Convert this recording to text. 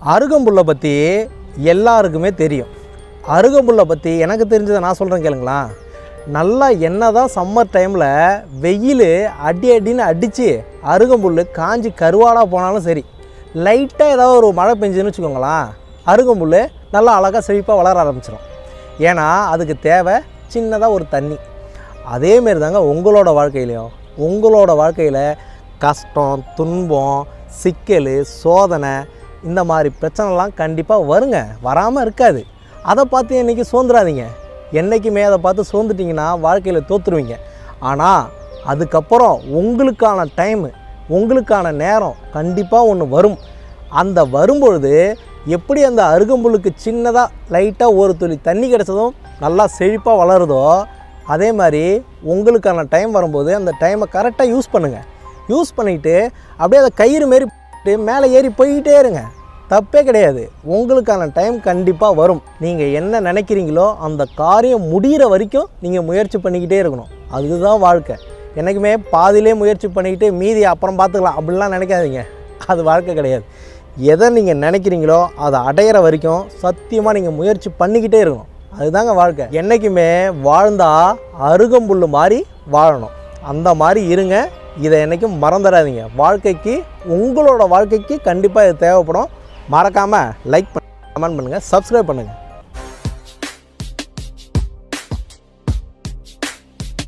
அருகம்புல்லை பற்றி எல்லாருக்குமே தெரியும். அருகம்புல்லை பற்றி எனக்கு தெரிஞ்சதை நான் சொல்கிறேன் கேளுங்களா. நல்லா என்ன தான் சம்மர் டைமில் வெயில் அடி அடின்னு அடித்து அருகம்புல் காஞ்சி கருவாடாக போனாலும் சரி லைட்டாக ஏதாவது ஒரு மழை பெஞ்சுன்னு வச்சுக்கோங்களேன் அருகம்புல் நல்லா அழகாக செழிப்பாக வளர ஆரம்பிச்சிடும் ஏன்னா அதுக்கு தேவை சின்னதாக ஒரு தண்ணி. அதேமாரி தாங்க உங்களோட வாழ்க்கையிலையும். உங்களோட வாழ்க்கையில் கஷ்டம் துன்பம் சிக்கல் சோதனை இந்த மாதிரி பிரச்சனைலாம் கண்டிப்பாக வருங்க. வராமல் இருக்காது. அதை பார்த்து என்றைக்கு சோந்துடாதீங்க என்றைக்குமே அதை பார்த்து சோர்ந்துட்டிங்கன்னா வாழ்க்கையில் தோற்றுருவீங்க ஆனால் அதுக்கப்புறம் உங்களுக்கான டைமு உங்களுக்கான நேரம் கண்டிப்பாக ஒன்று வரும். அந்த வரும்பொழுது எப்படி அந்த அருகம்புல்லுக்கு சின்னதாக லைட்டாக ஒரு துளி தண்ணி கிடச்சதும் நல்லா செழிப்பாக வளருதோ அதே மாதிரி உங்களுக்கான டைம் வரும்போது அந்த டைமை கரெக்டாக யூஸ் பண்ணுங்கள் யூஸ் பண்ணிவிட்டு அப்படியே அதை கயிறு மாரி மேலே ஏறி போய்கிட்டே இருங்க. தப்பே கிடையாது. உங்களுக்கான டைம் கண்டிப்பாக வரும். நீங்கள் என்ன நினைக்கிறீங்களோ அந்த காரியம் முடிகிற வரைக்கும் நீங்கள் முயற்சி பண்ணிக்கிட்டே இருக்கணும். அதுதான் வாழ்க்கை. என்றைக்குமே பாதியிலே முயற்சி பண்ணிக்கிட்டு மீதி அப்புறம் பார்த்துக்கலாம் அப்படிலாம் நினைக்காதீங்க. அது வாழ்க்கை கிடையாது. எதை நீங்கள் நினைக்கிறீங்களோ அதை அடையிற வரைக்கும் சத்தியமாக நீங்கள் முயற்சி பண்ணிக்கிட்டே இருக்கணும். அதுதாங்க வாழ்க்கை. என்றைக்குமே வாழ்ந்தால் அருகம்புல் மாதிரி வாழணும். அந்த மாதிரி இருங்க. இதை என்றைக்கும் மறந்துடாதீங்க. வாழ்க்கைக்கு உங்களோட வாழ்க்கைக்கு கண்டிப்பாக இது தேவைப்படும். மறக்காமல் லைக் பண்ணி கமெண்ட் பண்ணுங்கள் சப்ஸ்கிரைப் பண்ணுங்கள்